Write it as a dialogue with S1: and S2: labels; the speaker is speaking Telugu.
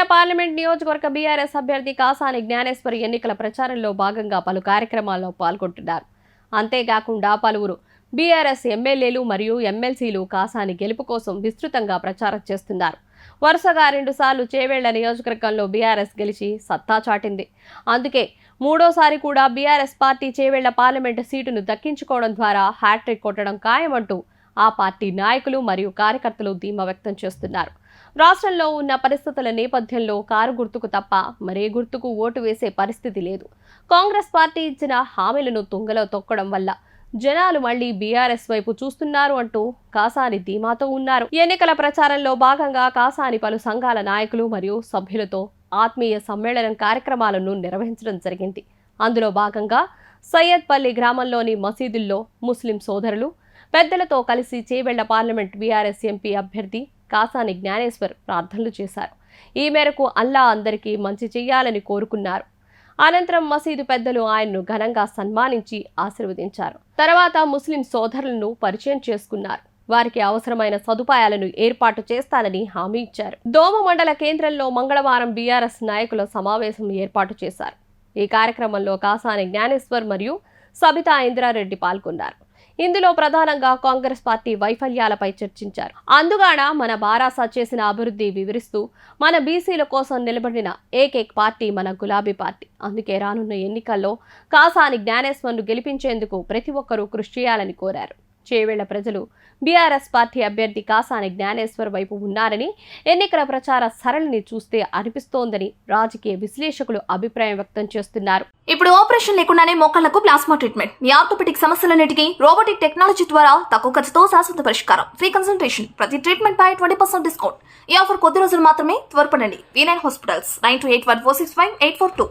S1: చేవెళ్ళ పార్లమెంట్ నియోజకవర్గ బీఆర్ఎస్ అభ్యర్థి కాసాని జ్ఞానేశ్వరి ఎన్నికల ప్రచారంలో భాగంగా పలు కార్యక్రమాల్లో పాల్గొంటున్నారు. అంతేకాకుండా పలువురు బీఆర్ఎస్ ఎమ్మెల్యేలు మరియు ఎమ్మెల్సీలు కాసాని గెలుపు కోసం విస్తృతంగా ప్రచారం చేస్తున్నారు. వరుసగా రెండుసార్లు చేవేళ్ళ నియోజకవర్గంలో బీఆర్ఎస్ గెలిచి సత్తా చాటింది. అందుకే మూడోసారి కూడా బీఆర్ఎస్ పార్టీ చేవేళ్ళ పార్లమెంటు సీటును దక్కించుకోవడం ద్వారా హ్యాట్రిక్ కొట్టడం ఖాయమంటూ ఆ పార్టీ నాయకులు మరియు కార్యకర్తలు ధీమా వ్యక్తం చేస్తున్నారు. రాష్ట్రంలో ఉన్న పరిస్థితుల నేపథ్యంలో కారు గుర్తుకు తప్ప మరే గుర్తుకు ఓటు వేసే పరిస్థితి లేదు. కాంగ్రెస్ పార్టీ ఇచ్చిన హామీలను తుంగలో తొక్కడం వల్ల జనాలు మళ్ళీ బీఆర్ఎస్ వైపు చూస్తున్నారు అంటూ కాసాని ధీమాతో ఉన్నారు. ఎన్నికల ప్రచారంలో భాగంగా కాసాని పలు సంఘాల నాయకులు మరియు సభ్యులతో ఆత్మీయ సమ్మేళనం కార్యక్రమాలను నిర్వహించడం జరిగింది. అందులో భాగంగా సయ్యద్పల్లి గ్రామంలోని మసీదుల్లో ముస్లిం సోదరులు పెద్దలతో కలిసి చేవెళ్ళ పార్లమెంట్ బీఆర్ఎస్ ఎంపీ అభ్యర్థి కాసాని జ్ఞానేశ్వర్ ప్రార్థనలు చేశారు. ఈ మేరకు అల్లా అందరికీ మంచి చేయాలని కోరుకున్నారు. అనంతరం మసీదు పెద్దలు ఆయన్ను ఘనంగా సన్మానించి ఆశీర్వదించారు. తర్వాత ముస్లిం సోదరులను పరిచయం చేసుకున్నారు. వారికి అవసరమైన సదుపాయాలను ఏర్పాటు చేస్తానని హామీ ఇచ్చారు. దోమ మండల కేంద్రంలో మంగళవారం బీఆర్ఎస్ నాయకుల సమావేశం ఏర్పాటు చేశారు. ఈ కార్యక్రమంలో కాసాని జ్ఞానేశ్వర్ మరియు సబితా ఇంద్రారెడ్డి పాల్గొన్నారు. ఇందులో ప్రధానంగా కాంగ్రెస్ పార్టీ వైఫల్యాలపై చర్చించారు. అందుగాన మన బారాసా చేసిన అభివృద్ధి వివరిస్తూ మన బీసీల కోసం నిలబడిన ఏకైక పార్టీ మన గులాబీ పార్టీ. అందుకే రానున్న ఎన్నికల్లో కాసాని జ్ఞానేశ్వర్ను గెలిపించేందుకు ప్రతి ఒక్కరూ కృషి చేయాలని కోరారు. చేవేళ్ళ ప్రజలు. బీఆర్ఎస్ పార్టీ అభ్యర్థి కాసాని జ్ఞానేశ్వర్ వైపు ఉన్నారని ఎన్నికల ప్రచార సరళిని చూస్తే అనిపిస్తోందని రాజకీయ విశ్లేషకులు అభిప్రాయం వ్యక్తం చేస్తున్నారు.
S2: ఇప్పుడు ఆపరేషన్ లేకుండానే మోకాళ్ళకు ప్లాస్మా ట్రీట్మెంట్. మీ ఆర్థోపెటిక్ సమస్యలన్నిటికీ రోబోటిక్ టెక్నాలజీ ద్వారా తక్కువ ఖర్చుతో శాశ్వత పరిష్కారం. ఫ్రీ కన్సల్టేషన్ ప్రతి ట్రీట్మెంట్ పై ట్వంటీ పర్సెంట్ డిస్కౌంట్ ఈ ఆఫర్ కొద్ది రోజులు మాత్రమే త్వరపడండి. V nine hospitals nine two eight one four six five eight four two